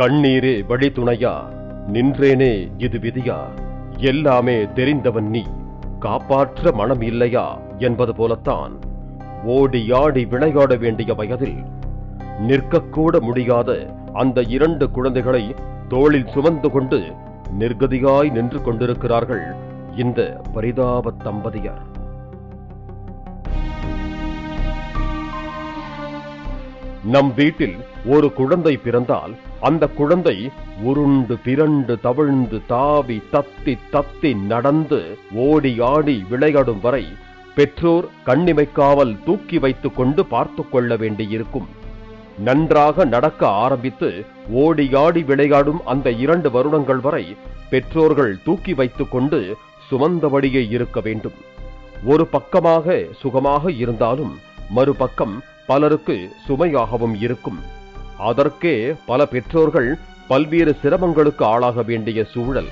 கண்ணீரே வழித்துணையா நின்றேனே இது விதியா? எல்லாமே தெரிந்தவன் நீ. காப்பாற்ற மனம் இல்லையா? என்பது போலத்தான். ஓடி ஆடி விளையாட வேண்டிய வயதில் நிற்கக்கூட முடியாத அந்த இரண்டு குழந்தைகளை தோளில் சுமந்து கொண்டு நிர்கதியாய் நின்று கொண்டிருக்கிறார்கள் இந்த பரிதாப தம்பதியர். நம் வீட்டில் ஒரு குழந்தை பிறந்தால் அந்த குழந்தை உருண்டு திரண்டு தவிழ்ந்து தாவி தத்தி தத்தி நடந்து ஓடி ஆடி விளையாடும் வரை பெற்றோர் கண்ணிமைக்காமல் தூக்கி வைத்துக் கொண்டு பார்த்து கொள்ள வேண்டியிருக்கும். நன்றாக நடக்க ஆரம்பித்து ஓடி ஆடி விளையாடும் அந்த இரண்டு வருடங்கள் வரை பெற்றோர்கள் தூக்கி வைத்துக் கொண்டு சுமந்தபடியே இருக்க வேண்டும். ஒரு பக்கமாக சுகமாக இருந்தாலும் மறுபக்கம் பலருக்கு சுமையாகவும் இருக்கும். அதற்கே பல பெற்றோர்கள் பல்வேறு சிரமங்களுக்கு ஆளாக வேண்டிய சூழல்.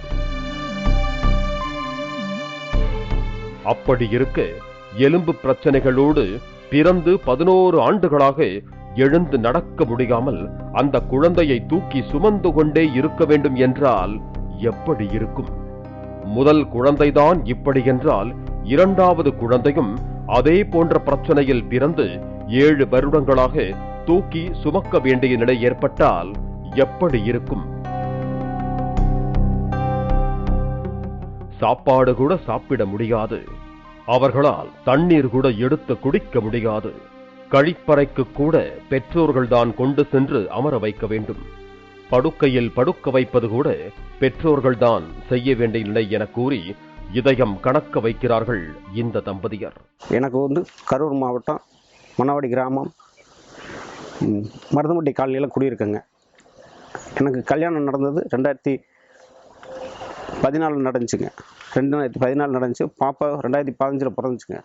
அப்படி இருக்க எலும்பு பிரச்சனைகளோடு பிறந்து பதினோரு ஆண்டுகளாக எழுந்து நடக்க முடியாமல் அந்த குழந்தையை தூக்கி சுமந்து கொண்டே இருக்க வேண்டும் என்றால் எப்படி இருக்கும்? முதல் குழந்தைதான் இப்படி என்றால் இரண்டாவது குழந்தையும் அதே போன்ற பிரச்சனையில் பிறந்து ஏழு வருடங்களாக தூக்கி சுமக்க வேண்டிய நிலை ஏற்பட்டால் எப்படி இருக்கும்? சாப்பாடு கூட சாப்பிட முடியாது. அவர்களால் தண்ணீர் கூட எடுத்து குடிக்க முடியாது. கழிப்பறைக்கு கூட பெற்றோர்கள்தான் கொண்டு சென்று அமர வைக்க வேண்டும். படுக்கையில் படுக்க வைப்பது கூட பெற்றோர்கள்தான் செய்ய வேண்டிய நிலை என கூறி இதயம் கணக்க வைக்கிறார்கள் இந்த தம்பதியர். எனக்கு வந்து கரூர் மாவட்டம் மணவாடி கிராமம். மருதமட்டி காலனியில் குடியிருக்கேங்க. எனக்கு கல்யாணம் நடந்தது ரெண்டாயிரத்தி பதினாலு நடந்துச்சுங்க. ரெண்டாயிரத்தி பதினாலு நடந்துச்சு. பாப்பா ரெண்டாயிரத்தி பதினஞ்சில் பிறந்துச்சுங்க.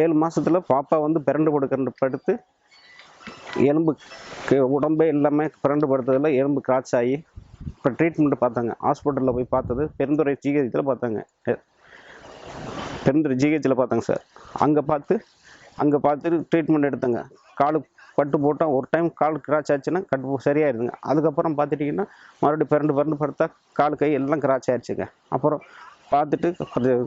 ஏழு மாதத்தில் பாப்பா வந்து பிறண்டு படுக்கிற படுத்து எலும்பு உடம்பே எல்லாமே பிறண்டு படுத்ததில் எலும்பு கிராச் ஆகி இப்போ ட்ரீட்மெண்ட் பார்த்தாங்க. ஹாஸ்பிட்டலில் போய் பார்த்தது பெருந்துறை ஜிஹெச்சில் பார்த்தாங்க. பெருந்துறை ஜிஹெச்சில் பார்த்தாங்க சார். அங்கே பார்த்து அங்கே பார்த்துட்டு ட்ரீட்மெண்ட் எடுத்தாங்க. காலு பட்டு போட்டால் ஒரு டைம் கால் கிராச் ஆச்சுன்னா கட் சரியாயிருதுங்க. அதுக்கப்புறம் பார்த்துட்டிங்கன்னா மறுபடியும் பிறண்டு பிறண்டு படுத்தா கால் கை எல்லாம் கிராச் ஆயிடுச்சுங்க அப்புறம் பார்த்துட்டு கொஞ்சம்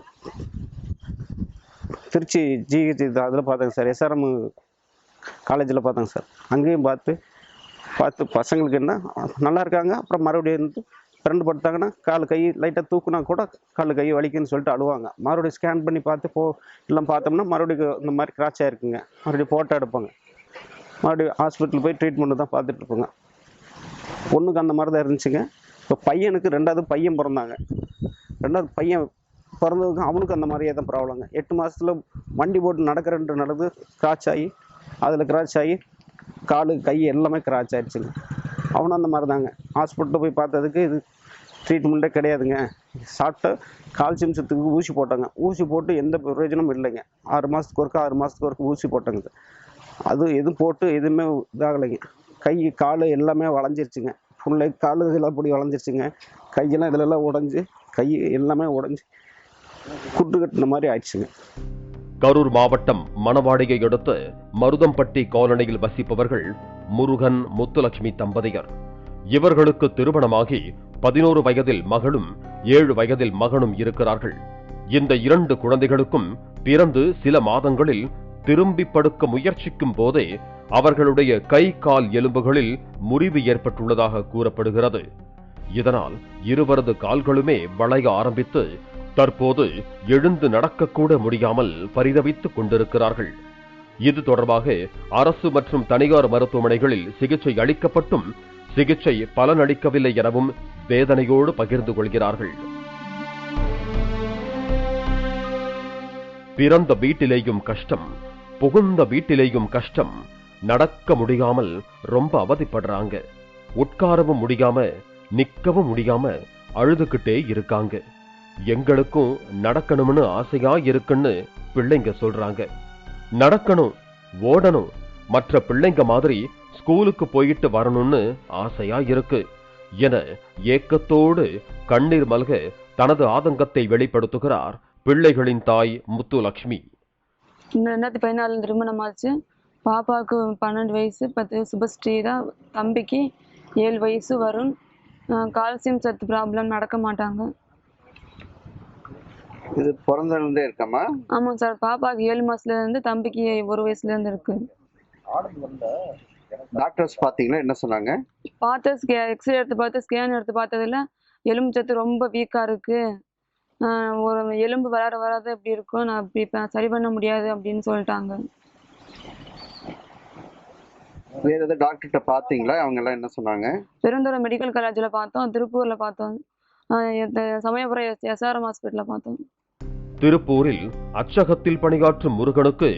திருச்சி ஜிஹெச் அதில் பார்த்தாங்க சார். எஸ்ஆர்எம் காலேஜில் பார்த்தாங்க சார். அங்கேயும் பார்த்து பார்த்து பசங்களுக்கு என்ன நல்லா இருக்காங்க. அப்புறம் மறுபடியும் இருந்து பிறண்டு படுத்தாங்கன்னா கால் கை லைட்டாக தூக்குனா கூட கால் கை வலிக்குன்னு சொல்லிட்டு அழுவாங்க. மறுபடியும் ஸ்கேன் பண்ணி பார்த்து போ எல்லாம் பார்த்தோம்னா மறுபடியும் இந்த மாதிரி கிராச் ஆயிருக்குங்க. மறுபடியும் ஃபோட்டோ எடுப்பாங்க. மறுபடியும் ஹாஸ்பிட்டல் போய் ட்ரீட்மெண்ட் தான் பார்த்துட்டு இருப்போங்க. பொண்ணுக்கு அந்த மாதிரி தான் இருந்துச்சுங்க. இப்போ பையனுக்கு ரெண்டாவது பையன் பிறந்தாங்க. ரெண்டாவது பையன் பிறந்ததுக்கும் அவனுக்கு அந்த மாதிரியே தான் ப்ராப்ளங்க எட்டு மாதத்தில் வண்டி போட்டு நடக்கிறன்ற நடந்து கிராச் ஆகி அதில் கிராச் ஆகி காலு கை எல்லாமே கிராச் ஆகிடுச்சுங்க அவனும் அந்த மாதிரி தாங்க. ஹாஸ்பிட்டலில் போய் பார்த்ததுக்கு இது ட்ரீட்மெண்ட்டே கிடையாதுங்க. சாப்பிட்ட கால்சியம் சத்துக்கு ஊசி போட்டாங்க. ஊசி போட்டு எந்த பிரயோஜனமும் இல்லைங்க. ஆறு மாதத்துக்கு ஒருக்கா ஆறு மாதத்துக்கு ஒருக்க ஊசி போட்டாங்க. அது எதுவும் போட்டு எதுவுமே இதாகலைங்க. கை கால் எல்லாமே வளைஞ்சிருச்சுங்க. புள்ளை காலு இதெல்லாம் அப்படி வளைஞ்சிருச்சுங்க. கையெல்லாம் இதிலெல்லாம் உடஞ்சி கை எல்லாமே உடஞ்சி குட்டு கட்டின மாதிரி ஆயிடுச்சுங்க. கரூர் மாவட்டம் மணவாடியை அடுத்து மருதம்பட்டி காலனியில் வசிப்பவர்கள் முருகன் முத்துலட்சுமி தம்பதியர். இவர்களுக்கு திருமணமாகி பதினோரு வயதில் மகளும் ஏழு வயதில் மகனும் இருக்கிறார்கள். இந்த இரண்டு குழந்தைகளுக்கும் பிறந்து சில மாதங்களில் திரும்பி படுக்க முயற்சிக்கும் போதே அவர்களுடைய கை கால் எலும்புகளில் முறிவு ஏற்பட்டுள்ளதாக கூறப்படுகிறது. இதனால் இருவரது கால்களுமே வளைய ஆரம்பித்து தற்போது எழுந்து நடக்கக்கூட முடியாமல் பரிதவித்துக் கொண்டிருக்கிறார்கள். இது தொடர்பாக அரசு மற்றும் தனியார் மருத்துவமனைகளில் சிகிச்சை அளிக்கப்பட்டும் சிகிச்சை பலனளிக்கவில்லை எனவும் வேதனையோடு பகிர்ந்து கொள்கிறார்கள். பிறந்த வீட்டிலேயும் கஷ்டம் புகுந்த வீட்டிலேயும் கஷ்டம். நடக்க முடியாமல் ரொம்ப அவதிப்படுறாங்க. உட்காரவும் முடியாம நிக்கவும் முடியாம அழுதுகிட்டே இருக்காங்க. எங்களுக்கும் நடக்கணும்னு ஆசையா இருக்குன்னு பிள்ளைங்க சொல்றாங்க. நடக்கணும் ஓடணும் மற்ற பிள்ளைங்க மாதிரி ஸ்கூலுக்கு போயிட்டு வரணும்னு ஆசையா இருக்கு. என ஏக்கத்தோடு கண்ணீர் மல்க தனது ஆதங்கத்தை வெளிப்படுத்துகிறார் பிள்ளைகளின் தாய் முத்துலட்சுமி ரெண்டாயிரத்தி பதினாலில் திருமணமாச்சு. பாப்பாவுக்கு பன்னெண்டு வயசு பத்து சுபஸ்ரீ தான் தம்பிக்கு ஏழு வயசு வரும் கால்சியம் சத்து ப்ராப்ளம் நடக்க மாட்டாங்க. இது பிறந்ததுலேருந்தே இருக்காமா? ஆமாம் சார் பாப்பாவுக்கு ஏழு மாதத்துலேருந்து தம்பிக்கு ஒரு வயசுலேருந்து இருக்கு. டாக்டர்ஸ் பார்த்தீங்கன்னா என்ன சொன்னாங்க? பார்த்து ஸ்கே எக்ஸ்ரே எடுத்து பார்த்து ஸ்கேன் எடுத்து பார்த்ததுல எலும்பு சத்து ரொம்ப வீக்காக இருக்குது ஒரு எலும்பு வளர வராத இப்படி இருக்கும் நான் இப்படி இப்ப சரி பண்ண முடியாது அப்படின்னு சொல்லிட்டாங்க. வேற ஏதாவது டாக்டர்கிட்ட பார்த்தீங்களா? அவங்க எல்லாம் என்ன சொன்னாங்க? பெருந்துறை மெடிக்கல் காலேஜில் பார்த்தோம் திருப்பூரில் பார்த்தோம். சமயபுரம் எஸ் எஸ்ஆர்எம் ஹாஸ்பிட்டலில் பார்த்தோம். திருப்பூரில் அச்சகத்தில் பணியாற்றும் முருகனுக்கு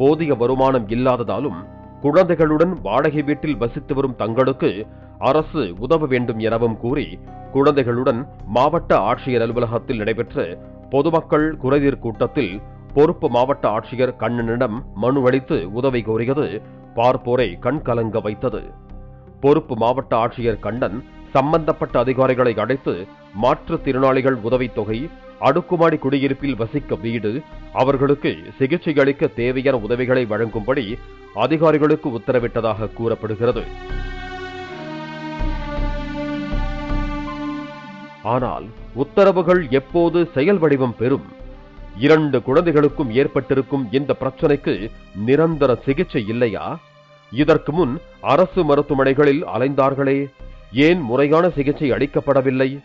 போதிய வருமானம் இல்லாததாலும் குழந்தைகளுடன் வாடகை வீட்டில் வசித்து வரும் தங்களுக்கு அரசு உதவ வேண்டும் எனவும் கூறி குழந்தைகளுடன் மாவட்ட ஆட்சியர் அலுவலகத்தில் நடைபெற்ற பொதுமக்கள் குறைதீர் கூட்டத்தில் பொறுப்பு மாவட்ட ஆட்சியர் கண்ணனிடம் மனு அளித்து உதவி கோரியது பார்ப்போரை கண்கலங்க வைத்தது. பொறுப்பு மாவட்ட ஆட்சியர் கண்ணன் சம்பந்தப்பட்ட அதிகாரிகளை அழைத்து மாற்றுத்திறனாளிகள் உதவித்தொகை அடுக்குமாடி குடியிருப்பில் வசிக்க வீடு அவர்களுக்கு சிகிச்சை அளிக்க தேவையான உதவிகளை வழங்கும்படி அதிகாரிகளுக்கு உத்தரவிட்டதாக கூறப்படுகிறது. ஆனால் உத்தரவுகள் எப்போது செயல் வடிவம் பெறும்? இரண்டு குழந்தைகளுக்கும் ஏற்பட்டிருக்கும் இந்த பிரச்சனைக்கு நிரந்தர சிகிச்சை இல்லையா? இதற்கு முன் அரசு மருத்துவமனைகளில் அலைந்தார்களே. ஏன் முறையான சிகிச்சை அளிக்கப்படவில்லை?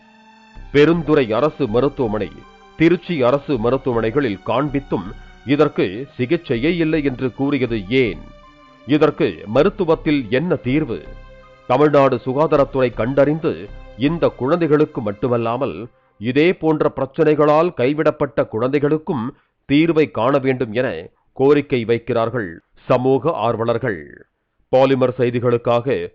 பெருந்துறை அரசு மருத்துவமனை திருச்சி அரசு மருத்துவமனைகளில் காண்பித்தும் இதற்கு சிகிச்சையே இல்லை என்று கூறியது ஏன்? இதற்கு மருத்துவத்தில் என்ன தீர்வு? தமிழ்நாடு சுகாதாரத்துறை கண்டறிந்து இந்த குழந்தைகளுக்கு மட்டுமல்லாமல் இதே போன்ற பிரச்சனைகளால் கைவிடப்பட்ட குழந்தைகளுக்கும் தீர்வை காண வேண்டும் என கோரிக்கை வைக்கிறார்கள் சமூக ஆர்வலர்கள். பாலிமர் செய்திகளுக்காக